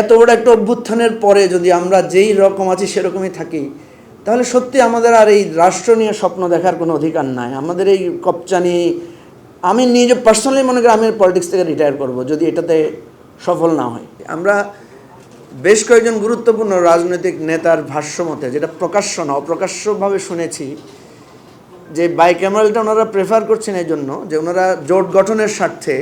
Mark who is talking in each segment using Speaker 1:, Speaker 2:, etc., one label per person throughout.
Speaker 1: এত বড় একটা অভ্যুত্থানের পরে যদি আমরা যেই রকম আছি সেরকমই থাকি, তাহলে সত্যি আমাদের আর এই রাষ্ট্র নিয়ে স্বপ্ন দেখার কোনো অধিকার নাই। আমাদের এই কপচানি, আমি নিজে পার্সোনালি মনে করি আমি পলিটিক্স থেকে রিটায়ার করব, যদি এটাতে সফল না হয়। আমরা বেশ কয়েকজন গুরুত্বপূর্ণ রাজনৈতিক নেতার ভাষ্য মতে যেটা প্রকাশ্য না, অপ্রকাশ্যভাবে শুনেছি, যে বাইক্যামেরালটা ওনারা প্রেফার করছেন এই জন্য, যে ওনারা জোট গঠনের স্বার্থে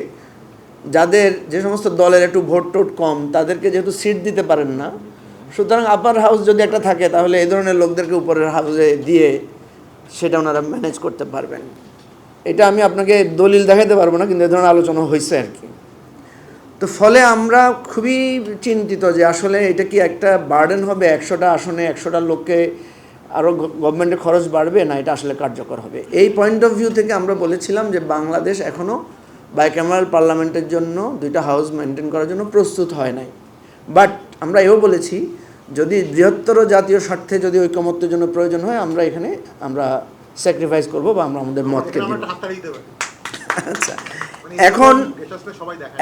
Speaker 1: যাদের যে সমস্ত দলের একটু ভোট টোট কম, তাদেরকে যেহেতু সিট দিতে পারেন না, সুতরাং আপার হাউস যদি একটা থাকে, তাহলে এই ধরনের লোকদেরকে উপরের হাউসে দিয়ে সেটা ওনারা ম্যানেজ করতে পারবেন। এটা আমি আপনাকে দলিল দেখাতে পারব না, কিন্তু এ ধরনের আলোচনা হয়েছে আর কি। তো ফলে আমরা খুবই চিন্তিত যে আসলে এটা কি একটা বার্ডেন হবে, একশোটা আসনে একশোটা লোককে আরও গভর্নমেন্টের খরচ বাড়বে, না এটা আসলে কার্যকর হবে? এই পয়েন্ট অফ ভিউ থেকে আমরা বলেছিলাম যে বাংলাদেশ এখনও বাইক্যামেরাল পার্লামেন্টের জন্য দুইটা হাউস মেনটেন করার জন্য প্রস্তুত হয় নাই। বাট আমরা এও বলেছি যদি বৃহত্তর জাতীয় স্বার্থে যদি ঐকমত্যের জন্য প্রয়োজন হয় আমরা এখানে আমরা স্যাক্রিফাইস করব বা আমরা আমাদের মতকে। আচ্ছা
Speaker 2: মানে
Speaker 1: এখন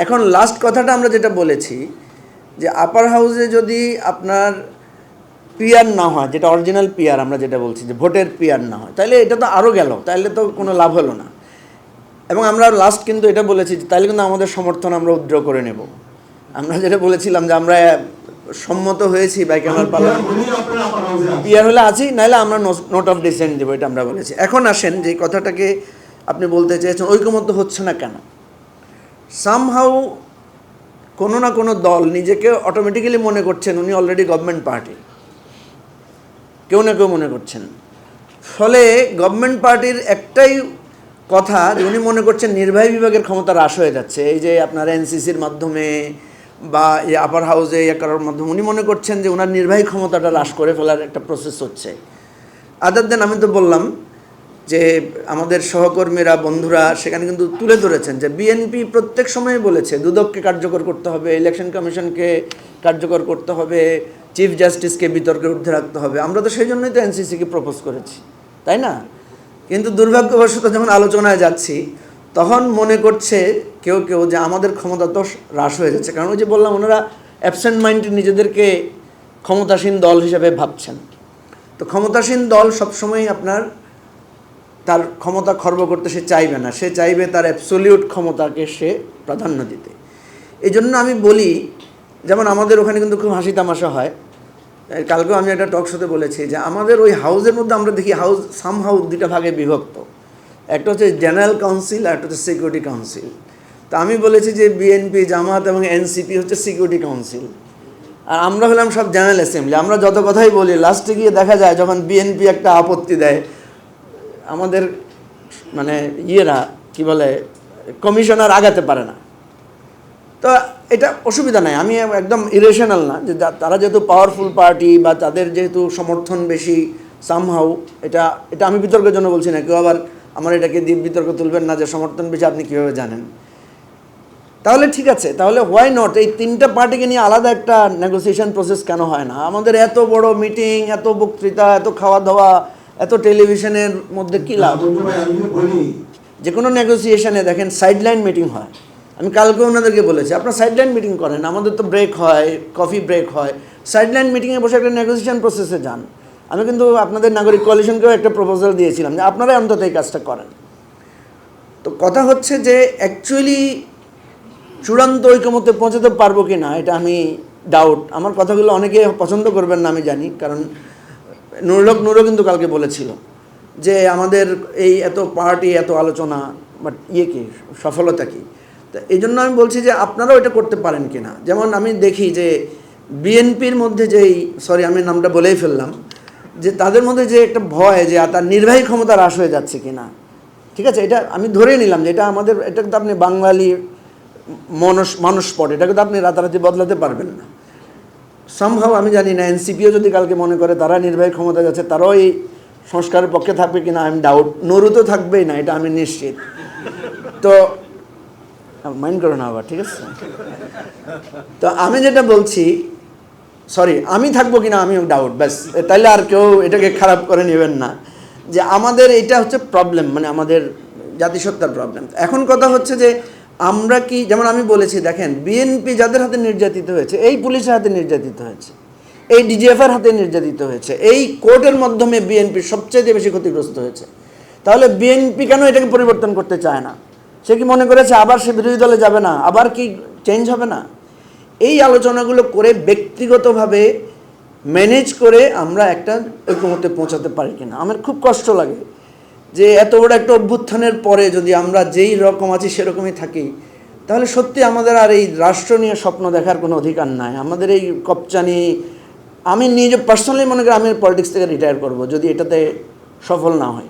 Speaker 1: এখন লাস্ট কথাটা আমরা যেটা বলেছি যে আপার হাউসে যদি আপনার পিয়ার না হয় যেটা অরিজিনাল পিয়ার আমরা যেটা বলছি যে ভোটের পিয়ার না হয় তাহলে এটা তো আরও গেল তাহলে তো কোনো লাভ হলো না। এবং আমরা লাস্ট কিন্তু এটা বলেছি যে তাহলে কিন্তু আমাদের সমর্থন আমরা উদ্র করে নেব। আমরা যেটা বলেছিলাম যে আমরা সম্মত হয়েছি বাইকামাল পার্লামেন্ট পিয়ার হলে আছি নাহলে আমরা নোট অফ ডিসেন্ট দেবো এটা আমরা বলেছি। এখন আসেন যে কথাটাকে আপনি বলতে চেয়েছেন ঐকমত্য হচ্ছে না কেন? সামহাউ কোনো না কোনো দল নিজেকে অটোমেটিক্যালি মনে করছেন উনি অলরেডি গভর্নমেন্ট পার্টি কেউ না কেউ মনে করছেন। ফলে গভর্নমেন্ট পার্টির একটাই কথা উনি মনে করছেন নির্বাহী বিভাগের ক্ষমতা হ্রাস হয়ে যাচ্ছে। এই যে আপনার এনসিসির মাধ্যমে বা এই আপার হাউসে ইয়ে করার মাধ্যমে উনি মনে করছেন যে ওনার নির্বাহী ক্ষমতাটা হ্রাস করে ফেলার একটা প্রসেস হচ্ছে। আদার দেন আমি তো বললাম যে আমাদের সহকর্মীরা, বন্ধুরা সেখানে কিন্তু তুলে ধরেছেন যে বিএনপি প্রত্যেক সময় বলেছে, দুদককে কার্যকর করতে হবে ইলেকশন কমিশনকে কার্যকর করতে হবে চিফ জাস্টিসকে বিতর্কের ঊর্ধ্বে রাখতে হবে। আমরা তো সেই জন্যই তো এনসিসিকে প্রপোজ করেছি, তাই না? কিন্তু দুর্ভাগ্যবশত যখন আলোচনায় যাচ্ছি, তখন মনে করছে কেউ কেউ যে আমাদের ক্ষমতা তো হ্রাস হয়ে যাচ্ছে। কারণ ওই যে বললাম, ওনারা অ্যাবসেন্ট মাইন্ডে নিজেদেরকে ক্ষমতাসীন দল হিসেবে ভাবছেন। তো ক্ষমতাসীন দল সবসময় আপনার তার ক্ষমতা খর্ব করতে সে চাইবে না। সে চাইবে তার অ্যাবসোলিউট ক্ষমতাকে সে প্রাধান্য দিতে। এই জন্য আমি বলি, যেমন আমাদের ওখানে কিন্তু খুব হাসি তামাশা হয়। কালকেও আমি একটা টক শোতে বলেছি যে আমাদের ওই হাউসের মধ্যে আমরা দেখি হাউস সাম হাউস দুইটা ভাগে বিভক্ত। একটা হচ্ছে জেনারেল কাউন্সিল আর একটা হচ্ছে সিকিউরিটি কাউন্সিল তা আমি বলেছি যে বিএনপি জামাত এবং এনসিপি হচ্ছে সিকিউরিটি কাউন্সিল আর আমরা হলাম সব জেনারেল অ্যাসেম্বলি আমরা যত কথাই বলি লাস্টে গিয়ে দেখা যায় যখন বিএনপি একটা আপত্তি দেয়, আমাদের মানে ইয়েরা, কি বলে কমিশনার আগাতে পারে না। তো এটা অসুবিধা নাই। আমি একদম ইরেশনাল না যে তারা যেহেতু পাওয়ারফুল পার্টি বা তাদের যেহেতু সমর্থন বেশি সামহাউ এটা এটা আমি বিতর্কের জন্য বলছি না। কেউ আবার আমার এটাকে দিয়ে বিতর্ক তুলবেন না যে সমর্থন বেশি আপনি কীভাবে জানেন? তাহলে ঠিক আছে তাহলে হোয়াই নট এই তিনটা পার্টিকে নিয়ে আলাদা একটা নেগোসিয়েশন প্রসেস কেন হয় না? আমাদের এত বড় মিটিং এত বক্তৃতা এত খাওয়া দাওয়া এত টেলিভিশনের মধ্যে কী লাভ? যে কোনো নেগোসিয়েশনে দেখেন সাইডলাইন মিটিং হয়। আমি কালকে ওনাদেরকে বলেছি, আপনার সাইডলাইন মিটিং করেন, আমাদের তো ব্রেক হয় কফি ব্রেক হয়। সাইডলাইন মিটিংয়ে বসে একটা নেগোসিয়েশন প্রসেসে যান। আমি কিন্তু আপনাদের নাগরিক কোয়ালিশনকেও একটা প্রপোজাল দিয়েছিলাম যে আপনারাই অন্তত এই কাজটা করেন। তো কথা হচ্ছে যে অ্যাকচুয়ালি চূড়ান্ত ঐকমত্যে পৌঁছাতে পারব কি না, এটা আমি ডাউট আমার কথাগুলো অনেকে পছন্দ করবেন না, আমি জানি, কারণ নুরুলক নুরও কিন্তু কালকে বলেছিল যে, আমাদের এই এত পার্টি এত আলোচনা বাট ইয়ে কি, সফলতা কি? তো এই জন্য আমি বলছি যে আপনারাও এটা করতে পারেন কি না যেমন আমি দেখি যে বিএনপির মধ্যে যেই সরি আমি নামটা বলেই ফেললাম, যে তাদের মধ্যে যে একটা ভয় যে তার নির্বাহী ক্ষমতা হ্রাস হয়ে যাচ্ছে কি না ঠিক আছে? এটা আমি ধরে নিলাম যে এটা আমাদের, এটা কিন্তু আপনি বাঙালি মনস, মানুষপট, এটাকে তো আপনি রাতারাতি বদলাতে পারবেন না। সম্ভব আমি জানি না, এনসিপিও যদি কালকে মনে করে তারা নির্বাহী ক্ষমতা যাচ্ছে, তারাও এই সংস্কারের পক্ষে থাকবে কিনা আমি ডাউট নরু তো থাকবেই না, এটা আমি নিশ্চিত। তো মাইন্ড করো না আবার, ঠিক আছে? তো আমি যেটা বলছি সরি আমি থাকব কিনা আমিও ডাউট ব্যাস। তাইলে আর কেউ এটাকে খারাপ করে নেবেন না। যে আমাদের এটা হচ্ছে প্রবলেম মানে আমাদের জাতিসত্তার প্রবলেম এখন কথা হচ্ছে যে আমরা কি, যেমন আমি বলেছি, দেখেন বিএনপি যাদের হাতে নির্যাতিত হয়েছে, এই পুলিশের হাতে নির্যাতিত হয়েছে, এই ডিজিএফের হাতে নির্যাতিত হয়েছে, এই কোর্টের মাধ্যমে বিএনপি সবচেয়ে বেশি ক্ষতিগ্রস্ত হয়েছে। তাহলে বিএনপি কেন এটাকে পরিবর্তন করতে চায় না? সে কি মনে করেছে আবার সে বিরোধী দলে যাবে না? আবার কি চেঞ্জ হবে না? এই আলোচনাগুলো করে ব্যক্তিগতভাবে ম্যানেজ করে আমরা একটা ঐক্যমতে পৌঁছাতে পারি কিনা? আমার খুব কষ্ট লাগে যে এত বড় একটা অভ্যুত্থানের পরে যদি আমরা যেই রকম আছি সেরকমই থাকি, তাহলে সত্যি আমাদের আর এই রাষ্ট্র নিয়ে স্বপ্ন দেখার কোনো অধিকার নাই। আমাদের এই কপচানি আমি নিজে পার্সোনালি মনে করি আমি পলিটিক্স থেকে রিটায়ার করব, যদি এটাতে সফল না হয়।